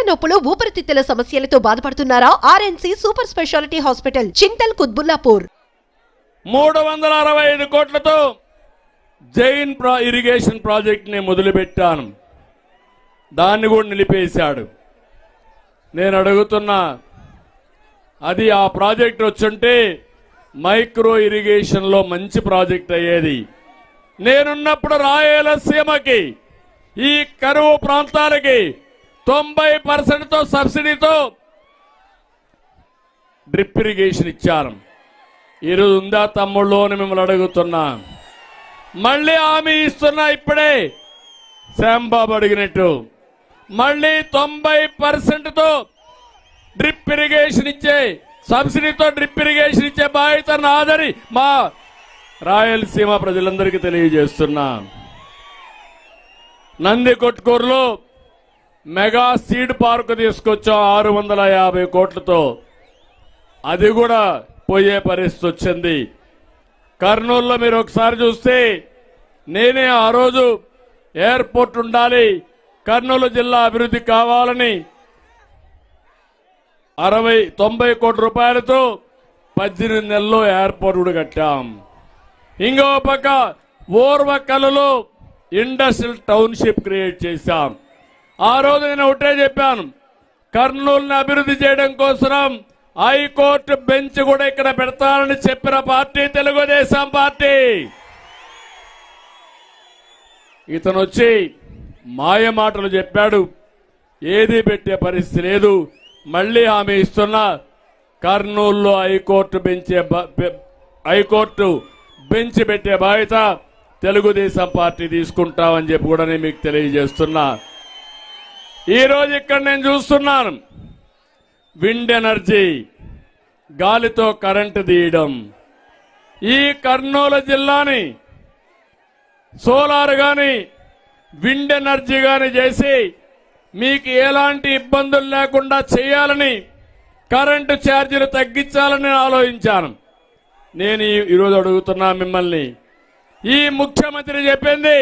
కీళ్ళ నొప్పులు ఊపిరితిత్తుల సమస్యలతో బాధపడుతున్నారా? RNC super speciality hospital Chintal Kutbullapur. మూడు వందల అరవై ఐదు కోట్లతో జైన్ ప్రా ఇరిగేషన్ ప్రాజెక్ట్ని మొదలుపెట్టాను. దాన్ని కూడా నిలిపేశాడు. నేను అడుగుతున్నా అది ఆ ప్రాజెక్ట్ వచ్చుంటే మైక్రో ఇరిగేషన్లో మంచి ప్రాజెక్ట్ అయ్యేది. నేనున్నప్పుడు రాయలసీమకి ఈ కరువు ప్రాంతాలకి తొంభై పర్సెంట్తో సబ్సిడీతో డ్రిప్ ఇరిగేషన్ ఇచ్చారు. ఈరోజు ఉందా తమ్ముళ్ళు అని మిమ్మల్ని అడుగుతున్నా. మళ్ళీ హామీ ఇస్తున్నా ఇప్పుడే. శ్యాంబాబు అడిగినట్టు. మళ్ళీ తొంభై పర్సెంట్తో డ్రిప్ ఇరిగేషన్ ఇచ్చే సబ్సిడీతో డ్రిప్ ఇరిగేషన్ ఇచ్చే బాధ్యత నాదని మా రాయలసీమ ప్రజలందరికీ తెలియజేస్తున్నా. నంది కొట్కూరులో మెగా సీడ్ పార్క్ తీసుకొచ్చాం ఆరు వందల యాభై కోట్లతో. అది కూడా పోయే పరిస్థితి వచ్చింది. కర్నూలులో మీరు ఒకసారి చూస్తే నేనే ఆ రోజు ఎయిర్పోర్ట్ ఉండాలి కర్నూలు జిల్లా అభివృద్ధి కావాలని అరవై తొంభై కోట్ల రూపాయలతో పద్దెనిమిది నెలల్లో ఎయిర్పోర్ట్ కూడా కట్టాం. ఇంకో పక్క ఓర్వకలలో ఇండస్ట్రియల్ టౌన్షిప్ క్రియేట్ చేశాం. ఆ రోజు నేను ఒకటే చెప్పాను. కర్నూలుని అభివృద్ధి చేయడం కోసం హైకోర్టు బెంచ్ కూడా ఇక్కడ పెడతానని చెప్పిన పార్టీ తెలుగుదేశం పార్టీ. ఇతను వచ్చి మాయ మాటలు చెప్పాడు. ఏది పెట్టే పరిస్థితి లేదు. మళ్ళీ హామీ ఇస్తున్నా కర్నూలులో హైకోర్టు బెంచే హైకోర్టు బెంచ్ పెట్టే బాధ్యత తెలుగుదేశం పార్టీ తీసుకుంటామని చెప్పి కూడా నేను మీకు తెలియజేస్తున్నా. ఈరోజు ఇక్కడ నేను చూస్తున్నాను. విండ్ ఎనర్జీ గాలితో కరెంటు తీయడం. ఈ కర్నూలు జిల్లాని సోలార్ కానీ విండ్ ఎనర్జీ కానీ చేసి మీకు ఎలాంటి ఇబ్బందులు లేకుండా చేయాలని కరెంటు ఛార్జీలు తగ్గించాలని నేను ఆలోచించాను. నేను ఈరోజు అడుగుతున్నా మిమ్మల్ని. ఈ ముఖ్యమంత్రి చెప్పింది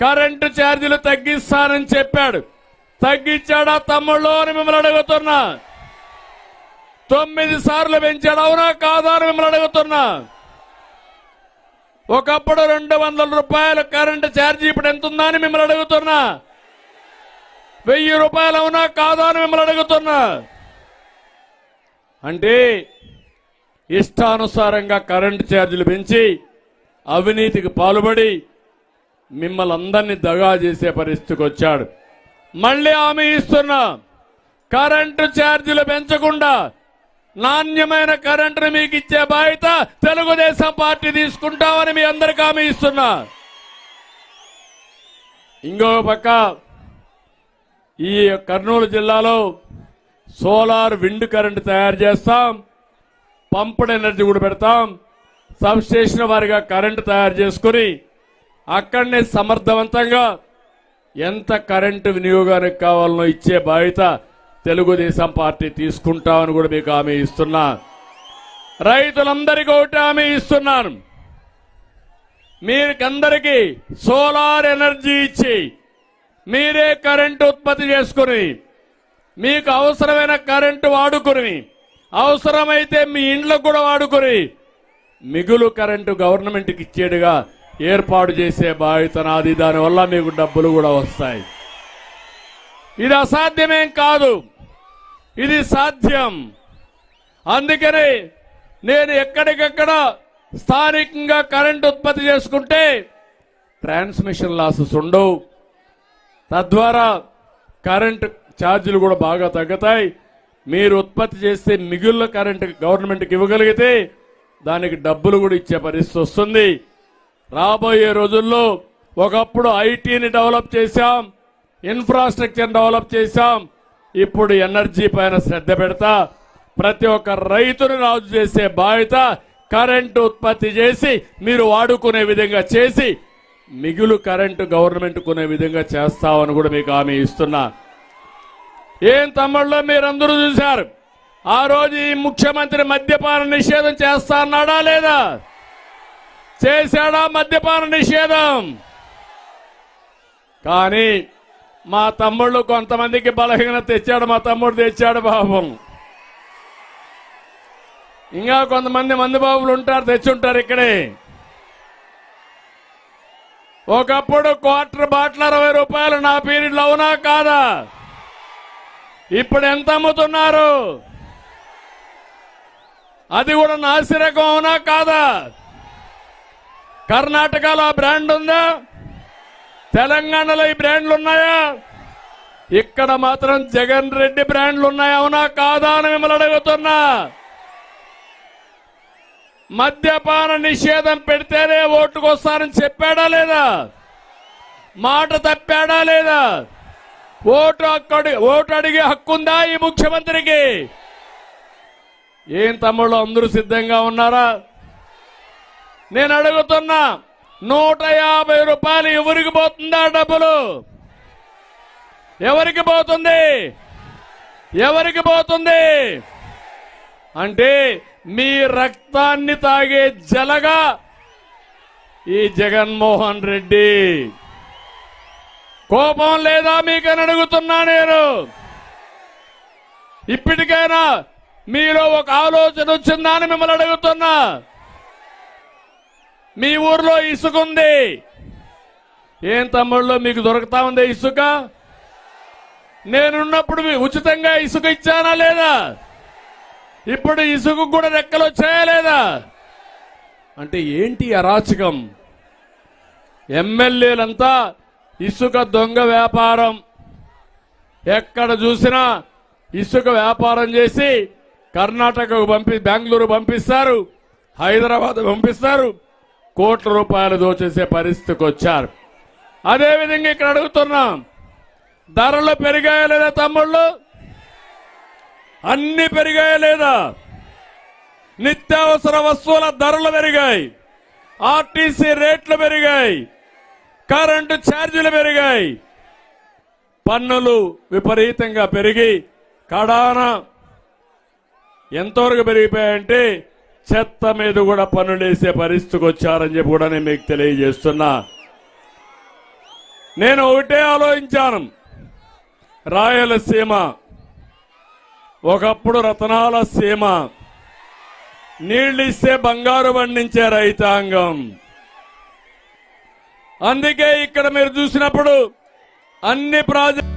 కరెంటు ఛార్జీలు తగ్గిస్తానని చెప్పాడు. తగ్గించాడా తమ్ముళ్ళు అని మిమ్మల్ని అడుగుతున్నా. తొమ్మిది సార్లు పెంచాడు అవునా కాదా అని మిమ్మల్ని అడుగుతున్నా. ఒకప్పుడు రెండు వందల రూపాయలు కరెంటు ఛార్జీ ఇప్పుడు ఎంత ఉందా అని మిమ్మల్ని అడుగుతున్నా. వెయ్యి రూపాయలు అవునా కాదా అని మిమ్మల్ని అడుగుతున్నా. అంటే ఇష్టానుసారంగా కరెంటు ఛార్జీలు పెంచి అవినీతికి పాల్పడి మిమ్మల్ని అందరినీ దగా చేసే పరిస్థితికి వచ్చాడు. మళ్ళీ హామీ ఇస్తున్నా. కరెంటు ఛార్జీలు పెంచకుండా నాణ్యమైన కరెంటును మీకు ఇచ్చే బాధ్యత తెలుగుదేశం పార్టీ తీసుకుంటామని మీ అందరికి హామీ ఇస్తున్నా. ఇంకో పక్క ఈ కర్నూలు జిల్లాలో సోలార్ విండ్ కరెంట్ తయారు చేస్తాం. పంప్డ్ ఎనర్జీ కూడా పెడతాం. సబ్స్టేషన్ వారిగా కరెంటు తయారు చేసుకుని అక్కడనే సమర్థవంతంగా ఎంత కరెంటు వినియోగానికి కావాలనో ఇచ్చే బాధ్యత తెలుగుదేశం పార్టీ తీసుకుంటామని కూడా మీకు హామీ ఇస్తున్నా. రైతులందరికీ ఒకటి హామీ ఇస్తున్నాను. మీకందరికీ సోలార్ ఎనర్జీ ఇచ్చి మీరే కరెంటు ఉత్పత్తి చేసుకుని మీకు అవసరమైన కరెంటు వాడుకుని అవసరమైతే మీ ఇండ్లకు కూడా వాడుకుని మిగులు కరెంటు గవర్నమెంట్కి ఇచ్చేడుగా ఏర్పాటు చేసే బాధ్యత నాది. దానివల్ల మీకు డబ్బులు కూడా వస్తాయి. ఇది అసాధ్యమేం కాదు. ఇది సాధ్యం. అందుకని నేను ఎక్కడికక్కడ స్థానికంగా కరెంటు ఉత్పత్తి చేసుకుంటే ట్రాన్స్మిషన్ లాసెస్ ఉండవు. తద్వారా కరెంటు ఛార్జీలు కూడా బాగా తగ్గుతాయి. మీరు ఉత్పత్తి చేస్తే మిగుళ్ళ కరెంటు గవర్నమెంట్కి ఇవ్వగలిగితే దానికి డబ్బులు కూడా ఇచ్చే పరిస్థితి వస్తుంది. రాబోయే రోజుల్లో ఒకప్పుడు ఐటీని డెవలప్ చేశాం ఇన్ఫ్రాస్ట్రక్చర్ డెవలప్ చేశాం. ఇప్పుడు ఎనర్జీ పైన శ్రద్ధ పెడతా ప్రతి ఒక్క రైతును రాజు చేసే బాధ్యత కరెంటు ఉత్పత్తి చేసి మీరు వాడుకునే విధంగా చేసి మిగులు కరెంటు గవర్నమెంట్ కొనే విధంగా చేస్తామని కూడా మీకు హామీ ఇస్తున్నా. ఏం తమ్ముళ్ళో మీరందరూ చూశారు. ఆ రోజు ఈ ముఖ్యమంత్రి మద్యపాన నిషేధం చేస్తా అన్నాడా లేదా? చేశాడా మద్యపాన నిషేధం? కానీ మా తమ్ముళ్ళు కొంతమందికి బలహీనత తెచ్చాడు మా తమ్ముడు తెచ్చాడు పాపం. ఇంకా కొంతమంది మంది బాబులు ఉంటారు తెచ్చుంటారు ఇక్కడే. ఒకప్పుడు క్వార్టర్ బాటిల్ అరవై రూపాయలు నా పీరియడ్లో అవునా కాదా? ఇప్పుడు ఎంత అమ్ముతున్నారు? అది కూడా నాసిరకం అవునా కాదా? కర్ణాటకలో ఆ బ్రాండ్ ఉందా? తెలంగాణలో ఈ బ్రాండ్లు ఉన్నాయా? ఇక్కడ మాత్రం జగన్ రెడ్డి బ్రాండ్లు ఉన్నాయా? అవునా కాదా అని మిమ్మల్ని అడుగుతున్నా. మద్యపాన నిషేధం పెడితేనే ఓటుకు వస్తారని చెప్పాడా లేదా? మాట తప్పాడా లేదా? ఓటు అక్కడి ఓటు అడిగే హక్కుందా ఈ ముఖ్యమంత్రికి? ఏం తమ్ముళ్ళు అందరూ సిద్ధంగా ఉన్నారా? నేను అడుగుతున్నా నూట యాభై రూపాయలు ఎవరికి పోతుందా డబ్బులు? ఎవరికి పోతుంది? ఎవరికి పోతుంది? అంటే మీ రక్తాన్ని తాగే జలగా ఈ జగన్మోహన్ రెడ్డి. కోపం లేదా మీకని అడుగుతున్నా నేను? ఇప్పటికైనా మీలో ఒక ఆలోచన వచ్చిందా అని మిమ్మల్ని అడుగుతున్నా? మీ ఊర్లో ఇసుక ఉంది. ఏం తమ్ముళ్ళు మీకు దొరుకుతా ఉంది ఇసుక? నేనున్నప్పుడు మీ ఉచితంగా ఇసుక ఇచ్చానా లేదా? ఇప్పుడు ఇసుక కూడా రెక్కలు వచ్చాయా లేదా అంటే ఏంటి అరాచకం? ఎమ్మెల్యేలంతా ఇసుక దొంగ వ్యాపారం. ఎక్కడ చూసినా ఇసుక వ్యాపారం చేసి కర్ణాటకకు పంపి బెంగళూరు పంపిస్తారు హైదరాబాద్ పంపిస్తారు. కోట్ల రూపాయలు దోచేసే పరిస్థితికి వచ్చారు. అదేవిధంగా ఇక్కడ అడుగుతున్నాం ధరలు పెరిగాయా లేదా తమ్ముళ్ళు? అన్ని పెరిగాయా లేదా? నిత్యావసర వస్తువుల ధరలు పెరిగాయి ఆర్టీసీ రేట్లు పెరిగాయి కరెంటు ఛార్జీలు పెరిగాయి. పన్నులు విపరీతంగా పెరిగి కడాన ఎంతవరకు పెరిగిపోయాయంటే చెత్త మీద కూడా పనులేసే పరిస్థితికి వచ్చారని చెప్పి కూడా నేను మీకు తెలియజేస్తున్నా. నేను ఒకటే ఆలోచించాను. రాయలసీమ ఒకప్పుడు రతనాల సీమ నీళ్ళిస్తే బంగారు పండించే రైతాంగం. అందుకే ఇక్కడ మీరు చూసినప్పుడు అన్ని ప్రాజెక్ట్